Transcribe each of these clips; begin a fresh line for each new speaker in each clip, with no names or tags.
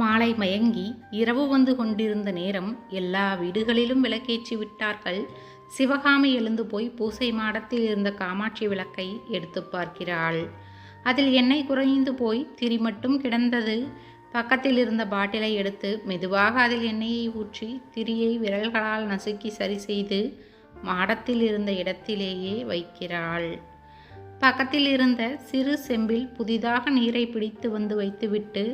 மாலை மயங்கி இரவு வந்து கொண்டிருந்த நேரம் எல்லா வீடுகளிலும் விளக்கேற்றி விட்டார்கள். சிவகாமி எழுந்து போய் பூசை மாடத்தில் இருந்த காமாட்சி விளக்கை எடுத்து பார்க்கிறாள். அதில் எண்ணெய் குறைந்து போய் திரி மட்டும் கிடந்தது. பக்கத்தில் இருந்த பாட்டிலை எடுத்து மெதுவாக அதில் எண்ணெயை ஊற்றி திரியை விரல்களால் நசுக்கி சரி செய்து மாடத்தில் இருந்த இடத்திலேயே வைக்கிறாள். பக்கத்தில் இருந்த சிறு செம்பில் புதிதாக நீரை பிடித்து வந்து வைத்துவிட்டு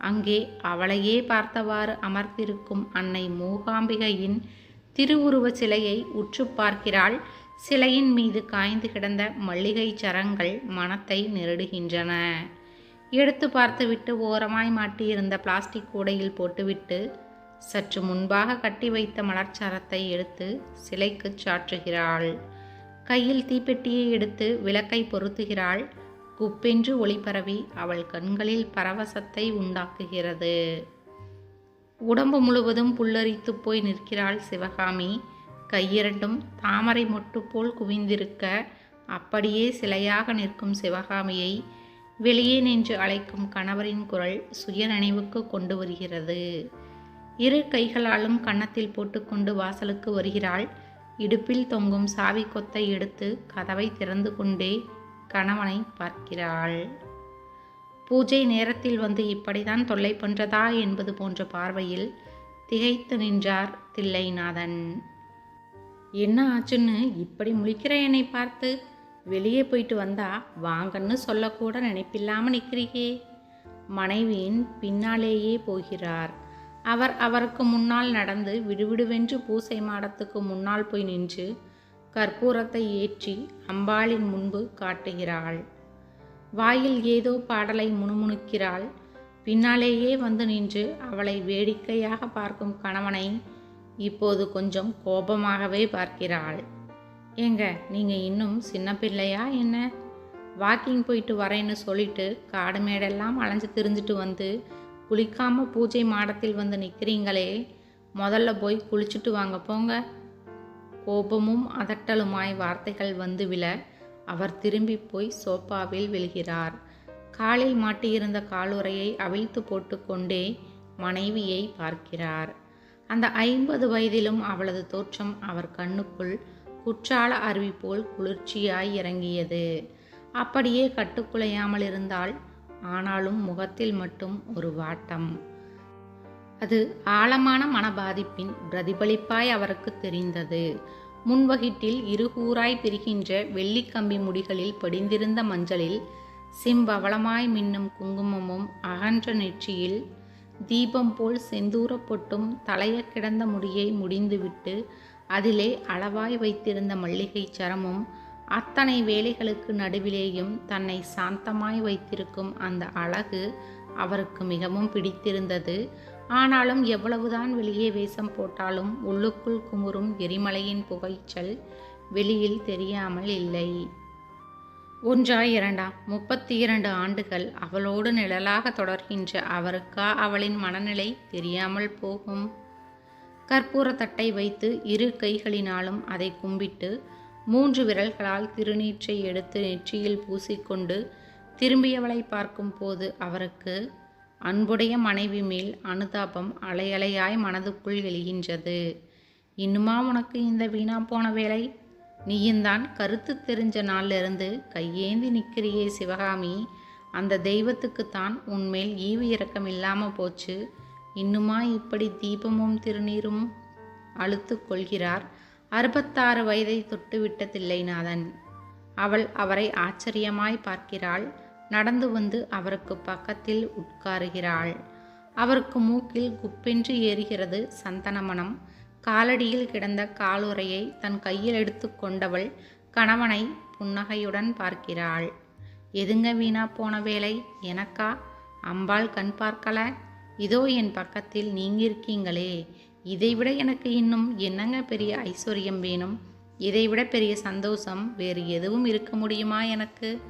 அங்கே அவளையே பார்த்தவாறு அமர்ந்திருக்கும் அன்னை மூகாம்பிகையின் திருவுருவ சிலையை உற்று பார்க்கிறாள். சிலையின் மீது காய்ந்து கிடந்த மல்லிகை சரங்கள் மனத்தை நெருடுகின்றன. எடுத்து பார்த்துவிட்டு ஓரமாய் மாட்டியிருந்த பிளாஸ்டிக் கூடையில் போட்டுவிட்டு சற்று முன்பாக கட்டி வைத்த மலர்ச்சாரத்தை எடுத்து சிலைக்கு சாற்றுகிறாள். கையில் தீப்பெட்டியை எடுத்து விளக்கை பொருத்துகிறாள். குப்பென்று ஒளிபரவி அவள் கண்களில் பரவசத்தை உண்டாக்குகிறது. உடம்பு முழுவதும் புல்லரித்து போய் நிற்கிறாள் சிவகாமி. கையிரண்டும் தாமரை மொட்டு போல் குவிந்திருக்க அப்படியே சிலையாக நிற்கும் சிவகாமியை வெளியே நின்று அழைக்கும் கணவரின் குரல் சுய நினைவுக்கு கொண்டு வருகிறது. இரு கைகளாலும் கன்னத்தில் போட்டுக்கொண்டு வாசலுக்கு வருகிறாள். இடுப்பில் தொங்கும் சாவி கொத்தை எடுத்து கதவை திறந்து கொண்டே கணவனை பார்க்கிறாள். பூஜை நேரத்தில் வந்து இப்படிதான் தொல்லை பண்றதா என்பது போன்ற பார்வையில் திகைத்து நின்றார் தில்லைநாதன். என்ன ஆச்சுன்னு? இப்படி முழிக்கிற என்னை பார்த்து? வெளியே போயிட்டு வந்தா வாங்கன்னு சொல்லக்கூட நினைப்பில்லாம நிற்கிறீயே மனைவியின் பின்னாலேயே போகிறார். அவர் அவருக்கு முன்னால் நடந்து விடுவிடுவென்று பூசை மாடத்துக்கு முன்னால் போய் நின்று கற்பூரத்தை ஏற்றி அம்பாளின் முன்பு காட்டுகிறாள். வாயில் ஏதோ பாடலை முணுமுணுக்கிறாள். பின்னாலேயே வந்து நின்று அவளை வேடிக்கையாக பார்க்கும் கணவனை இப்போது கொஞ்சம் கோபமாகவே பார்க்கிறாள். ஏங்க நீங்கள் இன்னும் சின்ன பிள்ளையா என்ன? வாக்கிங் போயிட்டு வரேன்னு சொல்லிட்டு காடு மேடெல்லாம் அலைஞ்சு திரிஞ்சிட்டு வந்து குளிக்காமல் பூஜை மாடத்தில் வந்து நிற்கிறீங்களே முதல்ல போய் குளிச்சுட்டு வாங்க போங்க. கோபமும் அதட்டலுமாய் வார்த்தைகள் வந்து விழ அவர் திரும்பி போய் சோஃபாவில் விழுகிறார். காலில் மாட்டியிருந்த காலுறையை அவிழ்த்து போட்டுக்கொண்டே மனைவியை பார்க்கிறார். அந்த ஐம்பது வயதிலும் அவளது தோற்றம் அவர் கண்ணுக்குள் குற்றால அருவி போல் குளிர்ச்சியாய் இறங்கியது. அப்படியே கட்டுக்குலையாமல் இருந்தால் ஆனாலும் முகத்தில் மட்டும் ஒரு வாட்டம். அது ஆழமான மனபாதிப்பின் பிரதிபலிப்பாய் அவருக்கு தெரிந்தது. முன்வகிட்டில் இருகூறாய் பிரிகின்ற வெள்ளிக்கம்பி முடிகளில் படிந்திருந்த மஞ்சளில் சிம்பவளமாய் மின்னும் குங்குமமும் அகன்ற நெற்றியில் தீபம் போல் செந்தூரப்பட்டும் தலைய கிடந்த முடியை முடிந்துவிட்டு அதிலே அளவாய் வைத்திருந்த மல்லிகை சரமும் அத்தனை வேலைகளுக்கு நடுவிலேயும் தன்னை சாந்தமாய் வைத்திருக்கும் அந்த அழகு அவருக்கு மிகவும் பிடித்திருந்தது. ஆனாலும் எவ்வளவுதான் வெளியே வேஷம் போட்டாலும் உள்ளுக்குள் குமுறும் எரிமலையின் புகைச்சல் வெளியில் தெரியாமல் இல்லை. ஒன்றா இரண்டா? முப்பத்தி இரண்டு ஆண்டுகள் அவளோடு நிழலாக தொடர்கின்ற அவருக்கா அவளின் மனநிலை தெரியாமல் போகும்? கற்பூர தட்டை வைத்து இரு கைகளினாலும் அதை கும்பிட்டு மூன்று விரல்களால் திருநீற்றை எடுத்து நெற்றியில் பூசிக்கொண்டு திரும்பியவளை பார்க்கும் போது அவருக்கு அன்புடைய மனைவி மேல் அனுதாபம் அலையலையாய் மனதுக்குள் எழுகின்றது. இன்னுமா உனக்கு இந்த வீணா போன வேலை? நீயும்தான் கருத்து தெரிஞ்ச நாளிலிருந்து கையேந்தி நிற்கிறியே சிவகாமி. அந்த தெய்வத்துக்குத்தான் உன்மேல் ஈவு இரக்கம் இல்லாமல் போச்சு. இன்னுமா இப்படி தீபமும் திருநீரும் அழுத்து கொள்கிறார்? அறுபத்தாறு வயதை தொட்டுவிட்ட தில்லைநாதன் அவள் அவரை ஆச்சரியமாய் பார்க்கிறாள். நடந்து வந்து அவருக்கு பக்கத்தில் உட்காருகிறாள். அவருக்கு மூக்கில் குப்பென்று ஏறுகிறது சந்தனமனம் காலடியில் கிடந்த காலுறையை தன் கையில் எடுத்து கொண்டவள் கணவனை புன்னகையுடன் பார்க்கிறாள். எதுங்க வீணா போன வேலை? எனக்கா? அம்பாள் கண் பார்க்கல? இதோ என் பக்கத்தில் நீங்க இருக்கீங்களே இதைவிட எனக்கு இன்னும் என்னங்க பெரிய ஐஸ்வர்யம் வேணும்? இதைவிட பெரிய சந்தோஷம் வேறு எதுவும் இருக்க முடியுமா எனக்கு?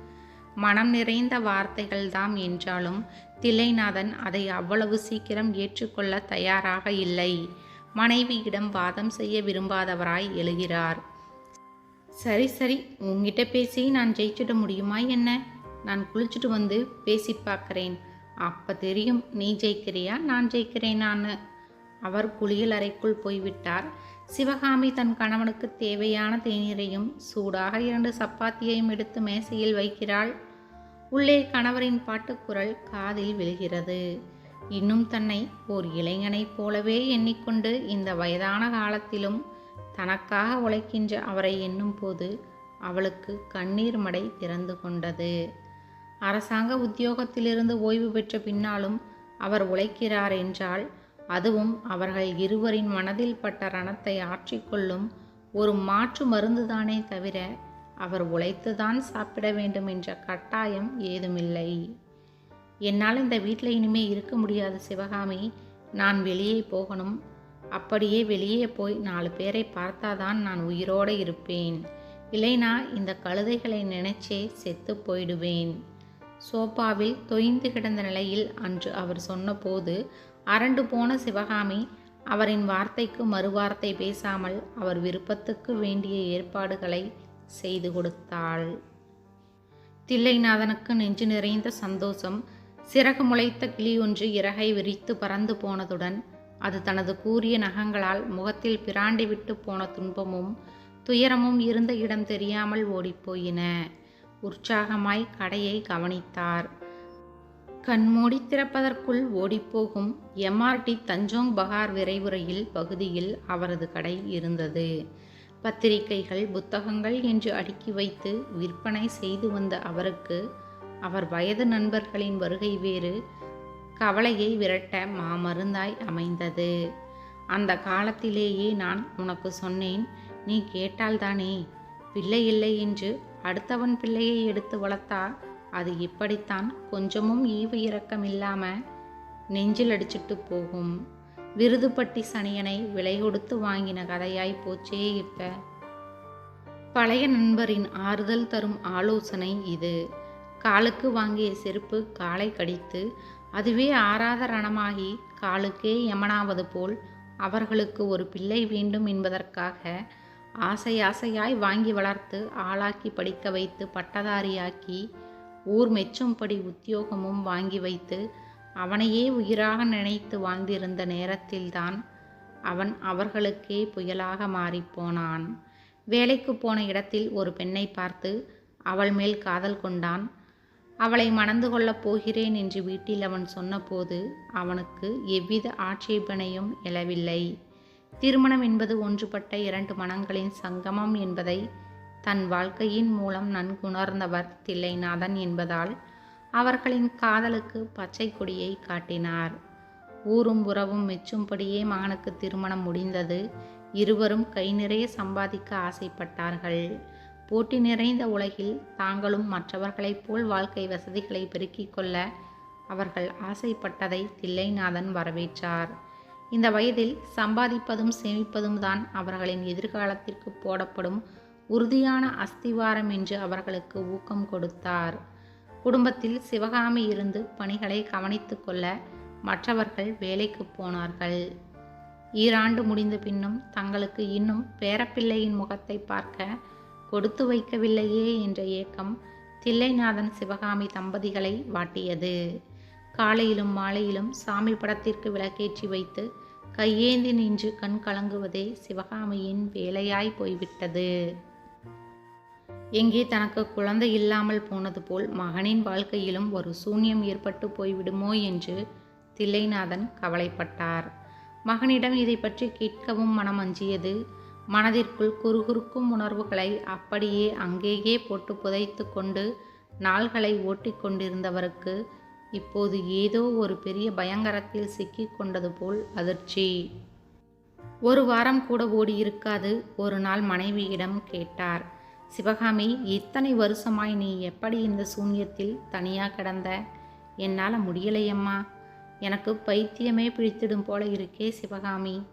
மனம் நிறைந்த வார்த்தைகள்தாம் என்றாலும் தில்லைநாதன் அதை அவ்வளவு சீக்கிரம் ஏற்றுக்கொள்ள தயாராக இல்லை. மனைவியிடம் வாதம் செய்ய விரும்பாதவராய் எழுகிறார். சரி சரி உங்ககிட்ட பேசி நான் ஜெயிச்சிட முடியுமா என்ன? நான் குளிச்சுட்டு வந்து பேசி பார்க்குறேன். அப்போ தெரியும் நீ ஜெயிக்கிறியா நான் ஜெயிக்கிறேனான்னு. அவர் குளியல் அறைக்குள் போய்விட்டார். சிவகாமி தன் கணவனுக்கு தேவையான தேநீரையும் சூடாக இரண்டு சப்பாத்தியையும் எடுத்து மேசையில் வைக்கிறாள். உள்ளே கணவரின் பாட்டுக்குரல் காதில் விழுகிறது. இன்னும் தன்னை ஓர் இளைஞனைப் போலவே எண்ணிக்கொண்டு இந்த வயதான காலத்திலும் தனக்காக உழைக்கின்ற அவரை எண்ணும் போது அவளுக்கு கண்ணீர் மடை திறந்து கொண்டது. அரசாங்க உத்தியோகத்திலிருந்து ஓய்வு பெற்ற பின்னாலும் அவர் உழைக்கிறார் என்றால் அதுவும் அவர்கள் இருவரின் மனதில் பட்ட ரணத்தை ஆற்றிக்கொள்ளும் ஒரு மாற்று மருந்துதானே தவிர அவர் உழைத்துதான் சாப்பிட வேண்டும் என்ற கட்டாயம் ஏதுமில்லை. என்னால் இந்த வீட்டில் இனிமே இருக்க முடியாது சிவகாமி. நான் வெளியே போகணும். அப்படியே வெளியே போய் நாலு பேரை பார்த்தாதான் நான் உயிரோடு இருப்பேன். இல்லைனா இந்த கழுதைகளை நினைச்சே செத்து போயிடுவேன். சோபாவில் தொய்ந்து கிடந்த நிலையில் அன்று அவர் சொன்னபோது அரண்டு போன சிவகாமி அவரின் வார்த்தைக்கு மறுவார்த்தை பேசாமல் அவர் விருப்பத்துக்கு வேண்டிய ஏற்பாடுகளை செய்து கொடுத்தாள். தில்லைநாதனுக்கு நெஞ்சு நிறைந்த சந்தோஷம் சிறகு முளைத்த கிளி ஒன்று இறகை விரித்து பறந்து போனதுடன் அது தனது கூரிய நகங்களால் முகத்தில் பிராண்டி விட்டு போன துன்பமும் துயரமும் இருந்த இடம் தெரியாமல் ஓடிப்போயின உற்சாகமாய் கடையை கவனித்தார். கண்மூடி திறப்பதற்குள் ஓடிப்போகும் எம்ஆர்டி தஞ்சோங் பகார் விரைவுரையில் பகுதியில் அவரது கடை இருந்தது. பத்திரிகைகள் புத்தகங்கள் என்று அடுக்கி வைத்து விற்பனை செய்து வந்த அவருக்கு அவர் வயது நண்பர்களின் வருகை வேறு கவலையை விரட்ட மாமருந்தாய் அமைந்தது. அந்த காலத்திலேயே நான் உனக்கு சொன்னேன் நீ கேட்டால்தானே பிள்ளை இல்லை என்று அடுத்தவன் பிள்ளையை எடுத்து வளர்த்தா அது இப்படித்தான் கொஞ்சமும் ஈவு இரக்கம் இல்லாமல் நெஞ்சில் அடிச்சிட்டு போகும். விருதுப்பட்டி சனியனை விலை கொடுத்து வாங்கின கதையாய் போச்சே இப்ப. பழைய நண்பரின் ஆறுதல் தரும் ஆலோசனை இது. காலுக்கு வாங்கிய செருப்பு காலை கடித்து அதுவே ஆறாத ரணமாகி காலுக்கே யமனாவது போல் அவர்களுக்கு ஒரு பிள்ளை வேண்டும் என்பதற்காக ஆசை ஆசையாய் வாங்கி வளர்த்து ஆளாக்கி படிக்க வைத்து பட்டதாரியாக்கி ஊர் மெச்சும்படி உத்தியோகமும் வாங்கி வைத்து அவனையே உயிராக நினைத்து வாழ்ந்திருந்த நேரத்தில்தான் அவன் அவர்களுக்கே புயலாக மாறிப்போனான் வேலைக்கு போன இடத்தில் ஒரு பெண்ணை பார்த்து அவள் மேல் காதல் கொண்டான். அவளை மணந்து கொள்ளப் போகிறேன் என்று வீட்டில் அவன் சொன்னபோது அவனுக்கு எவ்வித ஆட்சேபனையும் எழவில்லை. திருமணம் என்பது ஒன்றுபட்ட இரண்டு மனங்களின் சங்கமம் என்பதை தன் வாழ்க்கையின் மூலம் நன்குணர்ந்தவர் தில்லைநாதன் என்பதால் அவர்களின் காதலுக்கு பச்சை கொடியை காட்டினார். ஊரும் உறவும் மெச்சும்படியே மகனுக்கு திருமணம் முடிந்தது. இருவரும் கை நிறைய சம்பாதிக்க ஆசைப்பட்டார்கள். போட்டி நிறைந்த உலகில் தாங்களும் மற்றவர்களைப் போல் வாழ்க்கை வசதிகளை பெருக்கிக் கொள்ள அவர்கள் ஆசைப்பட்டதை தில்லைநாதன் வரவேற்றார். இந்த வயதில் சம்பாதிப்பதும் சேமிப்பதும் தான் அவர்களின் எதிர்காலத்திற்கு போடப்படும் உறுதியான அஸ்திவாரம் என்று அவர்களுக்கு ஊக்கம் கொடுத்தார். குடும்பத்தில் சிவகாமி இருந்து பணிகளை கவனித்து கொள்ள மற்றவர்கள் வேலைக்கு போனார்கள். ஈராண்டு முடிந்த பின்னும் தங்களுக்கு இன்னும் பேரப்பிள்ளையின் முகத்தை பார்க்க கொடுத்து வைக்கவில்லையே என்ற ஏக்கம் தில்லைநாதன் சிவகாமி தம்பதிகளை வாட்டியது. காலையிலும் மாலையிலும் சாமி படத்திற்கு விளக்கேற்றி வைத்து கையேந்தி நின்று கண் கலங்குவதே சிவகாமியின் வேலையாய் போய்விட்டது. எங்கே தனக்கு குழந்தை இல்லாமல் போனது போல் மகனின் வாழ்க்கையிலும் ஒரு சூன்யம் ஏற்பட்டு போய்விடுமோ என்று தில்லைநாதன் கவலைப்பட்டார். மகனிடம் இதை பற்றி கேட்கவும் மனம் அஞ்சியது மனதிற்குள் குறுகுறுக்கும் உணர்வுகளை அப்படியே அங்கேயே போட்டு புதைத்து கொண்டு நாள்களை ஓட்டி கொண்டிருந்தவருக்கு இப்போது ஏதோ ஒரு பெரிய பயங்கரத்தில் சிக்கிக் கொண்டது போல் அதிர்ச்சி. ஒரு வாரம் கூட ஓடியிருக்காது ஒரு நாள் மனைவியிடம் கேட்டார். சிவகாமி இத்தனை வருஷமாய் நீ எப்படி இந்த சூன்யத்தில் தனியாக கிடந்த? என்னால் முடியலையம்மா. எனக்கு பைத்தியமே பிடித்திடும் போல இருக்கே சிவகாமி.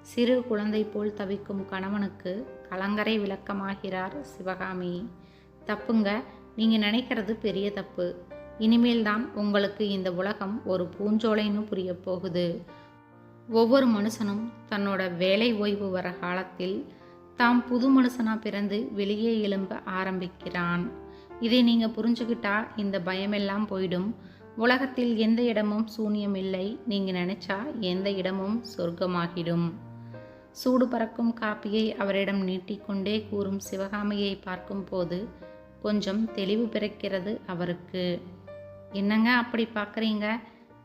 சிறு குழந்தை போல் தவிக்கும் கணவனுக்கு கலங்கரை விளக்கமாகிறார் சிவகாமி. தப்புங்க நீங்கள் நினைக்கிறது பெரிய தப்பு. இனிமேல் தான் உங்களுக்கு இந்த உலகம் ஒரு பூஞ்சோலைன்னு புரிய போகுது. ஒவ்வொரு மனுஷனும் தன்னோட வேலை ஓய்வு வர காலத்தில் தாம் புது மனுஷனாக பிறந்து வெளியே எழும்ப ஆரம்பிக்கிறான். இதை நீங்கள் புரிஞ்சுக்கிட்டா இந்த பயமெல்லாம் போயிடும். உலகத்தில் எந்த இடமும் சூன்யம் இல்லை. நீங்கள் நினைச்சா எந்த இடமும் சொர்க்கமாகிடும். சூடு பறக்கும் காப்பியை அவரிடம் நீட்டிக்கொண்டே கூறும் சிவகாமியை பார்க்கும்போது கொஞ்சம் தெளிவு பிறக்கிறது அவருக்கு. என்னங்க அப்படி பார்க்குறீங்க?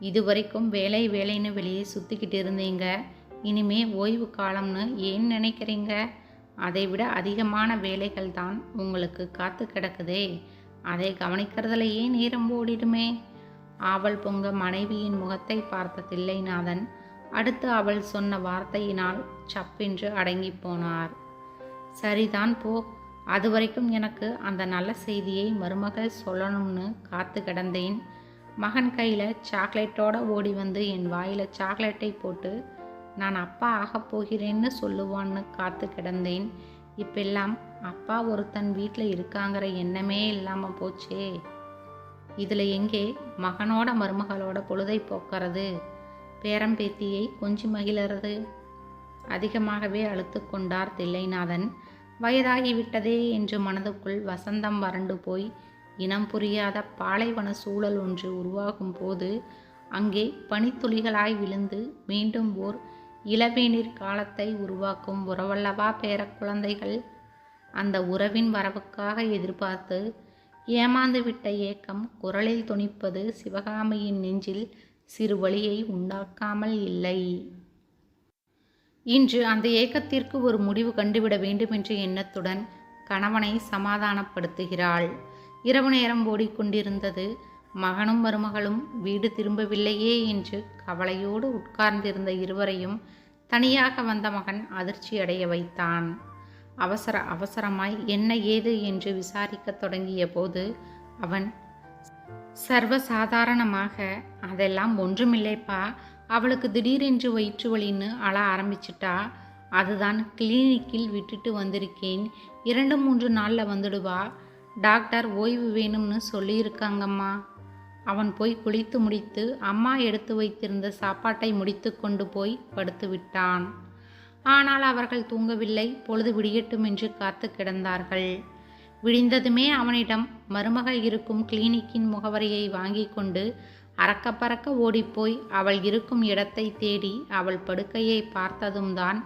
இது வரைக்கும் வேலை வேலைன்னு வெளியே சுற்றிக்கிட்டு இருந்தீங்க. இனிமே ஓய்வு காலம்னு ஏன் நினைக்கிறீங்க? அதை விட அதிகமான வேலைகள் தான் உங்களுக்கு காத்து கிடக்குதே. அதை கவனிக்கிறதுலையே நேரம் ஓடிடுமே? ஆவல் பொங்க மனைவியின் முகத்தை பார்த்த தில்லைநாதன் அடுத்து அவள் சொன்ன வார்த்தையினால் சப்பென்று அடங்கி போனார். சரிதான் போ அது வரைக்கும் எனக்கு அந்த நல்ல செய்தியை மருமகள் சொல்லணும்னு காத்து கிடந்தேன். மகன் கையில் சாக்லேட்டோட ஓடி வந்து என் வாயில் சாக்லேட்டை போட்டு நான் அப்பா ஆகப் போகிறேன்னு சொல்லுவான்னு காத்து கிடந்தேன். இப்பெல்லாம் அப்பா ஒருத்தன் வீட்டில் இருக்காங்கிற எண்ணமே இல்லாமல் போச்சே. இதில் எங்கே மகனோட மருமகளோட பொழுதை போக்குறது? பேரம்பேத்தியை கொஞ்சி மகிழறது? அதிகமாகவே அழுத்து கொண்டார் தில்லைநாதன். வயதாகிவிட்டதே என்று மனதுக்குள் வசந்தம் வறண்டு போய் இனம் புரியாத பாலைவன சூழல் ஒன்று உருவாகும் போது அங்கே பனித்துளிகளாய் விழுந்து மீண்டும் ஓர் இளவேநீர் காலத்தை உருவாக்கும் உறவல்லவா பேர குழந்தைகள் அந்த உறவின் வரவுக்காக எதிர்பார்த்து ஏமாந்துவிட்ட ஏக்கம் குரலில் துணிப்பது சிவகாமியின் நெஞ்சில் சிறு வழியை உண்டாக்காமல் இல்லை. இன்று அந்த ஏக்கத்திற்கு ஒரு முடிவு கண்டுவிட வேண்டும் என்ற எண்ணத்துடன் கணவனை சமாதானப்படுத்துகிறாள். இரவு நேரம் ஓடிக்கொண்டிருந்தது. மகனும் மருமகளும் வீடு திரும்பவில்லையே என்று கவலையோடு உட்கார்ந்திருந்த இருவரையும் தனியாக வந்த மகன் அதிர்ச்சி அடைய வைத்தான். அவசர அவசரமாய் என்ன ஏது என்று விசாரிக்கத் தொடங்கிய போது அவன் சர்வசாதாரணமாக அதெல்லாம் ஒன்றுமில்லைப்பா. அவளுக்கு திடீரென்று வயிற்று வலின்னு அழ ஆரம்பிச்சிட்டா. அதுதான் கிளினிக்கில் விட்டுட்டு வந்திருக்கேன். இரண்டு மூன்று நாளில் வந்துடுவா. டாக்டர் ஓய்வு வேணும்னு சொல்லியிருக்காங்கம்மா. அவன் போய் குளித்து முடித்து அம்மா எடுத்து வைத்திருந்த சாப்பாட்டை முடித்து கொண்டு போய் படுத்து விட்டான். ஆனால் அவர்கள் தூங்கவில்லை. பொழுது விடியட்டும் என்று காத்து கிடந்தார்கள். விடிந்ததுமே அவனிடம் மருமகள் இருக்கும் கிளினிக்கின் முகவரியை வாங்கி கொண்டு அறக்க பறக்க ஓடிப்போய் அவள் இருக்கும் இடத்தை தேடி அவள் படுக்கையை பார்த்ததும் தான்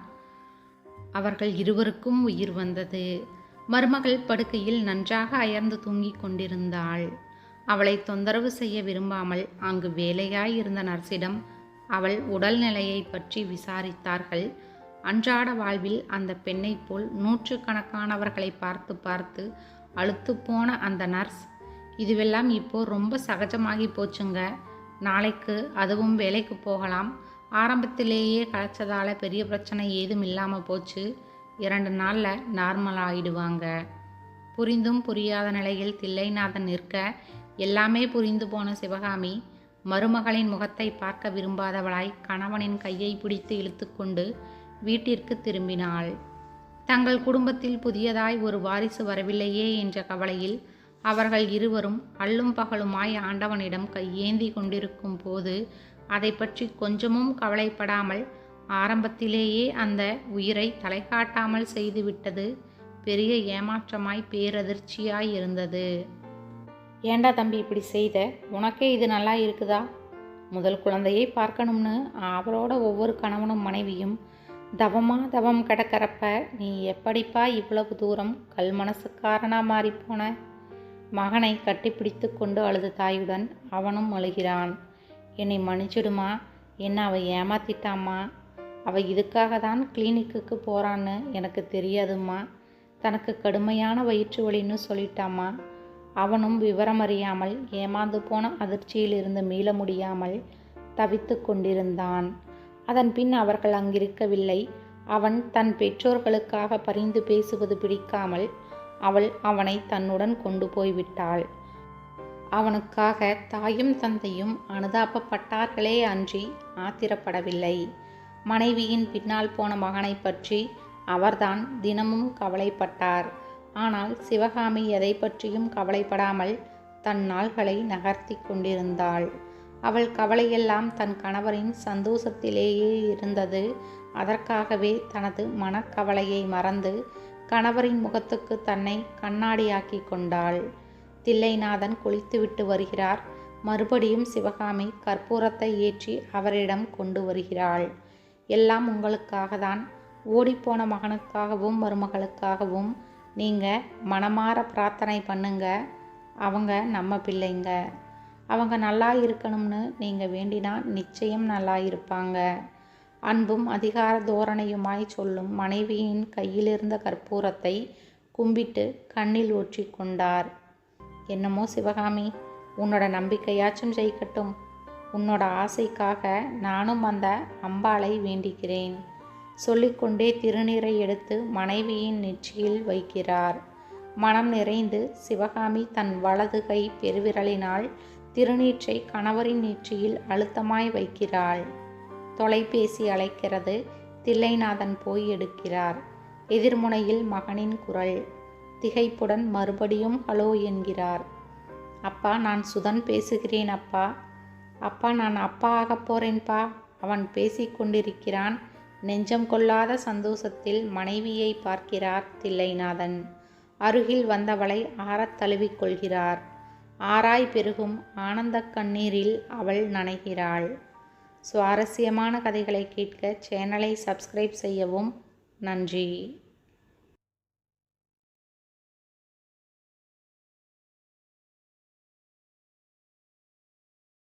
அவர்கள் இருவருக்கும் உயிர் வந்தது. மருமகள் படுக்கையில் நன்றாக அயர்ந்து தூங்கிக் கொண்டிருந்தாள். அவளை தொந்தரவு செய்ய விரும்பாமல் அங்கு வேலையாயிருந்த நர்சிடம் அவள் உடல்நிலையை பற்றி விசாரித்தார்கள். அன்றாட வாழ்வில் அந்த பெண்ணைப் போல் நூற்றுக்கணக்கானவர்களை பார்த்து பார்த்து அழுத்துப்போன அந்த நர்ஸ் இதுவெல்லாம் இப்போ ரொம்ப சகஜமாகி போச்சுங்க. நாளைக்கு அதுவும் வேலைக்கு போகலாம். ஆரம்பத்திலேயே களைச்சதால் பெரிய பிரச்சனை ஏதும் இல்லாமல் போச்சு. இரண்டு நாளில் நார்மல் ஆகிடுவாங்க புரிந்தும் புரியாத நிலையில் தில்லைநாதன் நிற்க எல்லாமே புரிந்து போன சிவகாமி மருமகளின் முகத்தை பார்க்க விரும்பாதவளாய் கணவனின் கையை பிடித்து இழுத்துக்கொண்டு வீட்டிற்கு திரும்பினாள். தங்கள் குடும்பத்தில் புதியதாய் ஒரு வாரிசு வரவில்லையே என்ற கவலையில் அவர்கள் இருவரும் அள்ளும் பகலுமாய் ஆண்டவனிடம் கையேந்தி கொண்டிருக்கும் போது அதை பற்றி கொஞ்சமும் கவலைப்படாமல் ஆரம்பத்திலேயே அந்த உயிரை தலை காட்டாமல் செய்துவிட்டது பெரிய ஏமாற்றமாய் பேரதிர்ச்சியாய் இருந்தது. ஏண்டா தம்பி இப்படி செய்த? உனக்கே இது நல்லா இருக்குதா? முதல் குழந்தையை பார்க்கணும்னு அவரோட ஒவ்வொரு கணவனும் மனைவியும் தவமாக தவம் கிடக்கிறப்ப நீ எப்படிப்பா இவ்வளவு தூரம் கல் மனசுக்காரனாக மாறிப்போன மகனை கட்டிப்பிடித்து கொண்டு அழுது தாயுடன் அவனும் அழுகிறான். என்னை மன்னிச்சிடுமா? என்ன அவள் ஏமாத்திட்டாம்மா? அவள் இதுக்காக தான் கிளினிக்குக்கு போகிறான்னு எனக்கு தெரியாதும்மா. தனக்கு கடுமையான வயிற்று வலின்னு சொல்லிட்டாம்மா. அவனும் விவரம் அறியாமல் ஏமாந்து போன அதிர்ச்சியிலிருந்து மீள முடியாமல் தவித்து கொண்டிருந்தான். அதன் பின் அவர்கள் அங்கிருக்கவில்லை. அவன் தன் பெற்றோர்களுக்காக பரிந்து பேசுவது பிடிக்காமல் அவள் அவனை தன்னுடன் கொண்டு போய்விட்டாள். அவனுக்காக தாயும் தந்தையும் அனுதாபப்பட்டார்களே அன்றி ஆத்திரப்படவில்லை. மனைவியின் பின்னால் போன மகனை பற்றி அவர்தான் தினமும் கவலைப்பட்டார். ஆனால் சிவகாமி எதை பற்றியும் கவலைப்படாமல் தன் நாள்களை நகர்த்தி கொண்டிருந்தாள். அவள் கவலையெல்லாம் தன் கணவரின் சந்தோஷத்திலேயே இருந்தது. அதற்காகவே தனது மனக்கவலையை மறந்து கணவரின் முகத்துக்கு தன்னை கண்ணாடியாக்கி கொண்டாள். தில்லைநாதன் குளித்துவிட்டு வருகிறார். மறுபடியும் சிவகாமி கற்பூரத்தை ஏற்றி அவரிடம் கொண்டு வருகிறாள். எல்லாம் உங்களுக்காக தான் ஓடிப்போன மகனுக்காகவும் மருமகளுக்காகவும் நீங்கள் மனமாற பிரார்த்தனை பண்ணுங்க. அவங்க நம்ம பிள்ளைங்க. அவங்க நல்லா இருக்கணும்னு நீங்கள் வேண்டினா நிச்சயம் நல்லா இருப்பாங்க. அன்பும் அதிகார தோரணையுமாய் சொல்லும் மனைவியின் கையிலிருந்த கற்பூரத்தை கும்பிட்டு கண்ணில் ஊற்றி கொண்டார் என்னமோ சிவகாமி உன்னோட நம்பிக்கையாச்சும் ஜெயிக்கட்டும். உன்னோட ஆசைக்காக நானும் அந்த அம்பாளை வேண்டிக்கிறேன். சொல்லிக்கொண்டே திருநீரை எடுத்து மனைவியின் நெற்றியில் வைக்கிறார். மனம் நிறைந்து சிவகாமி தன் வலது கை பெருவிரலினால் திருநீற்றை கணவரின் நெற்றியில் அழுத்தமாய் வைக்கிறாள். தொலைபேசி அழைக்கிறது தில்லைநாதன் போய் எடுக்கிறார். எதிர்முனையில் மகனின் குரல் திகைப்புடன் மறுபடியும் ஹலோ என்கிறார். அப்பா நான் சுதன் பேசுகிறேன் அப்பா. அப்பா நான் அப்பா ஆகப் போறேன்பா. அவன் பேசிக்கொண்டிருக்கிறான். நெஞ்சம் கொள்ளாத சந்தோஷத்தில் மனைவியை பார்க்கிறார் தில்லைநாதன். அருகில் வந்தவளை ஆறத் தழுவிக் கொள்கிறார். ஆராய் பெருகும் ஆனந்த கண்ணீரில் அவள் நனைகிறாள். சுவாரஸ்யமான கதைகளை கேட்க சேனலை சப்ஸ்கிரைப் செய்யவும் நன்றி.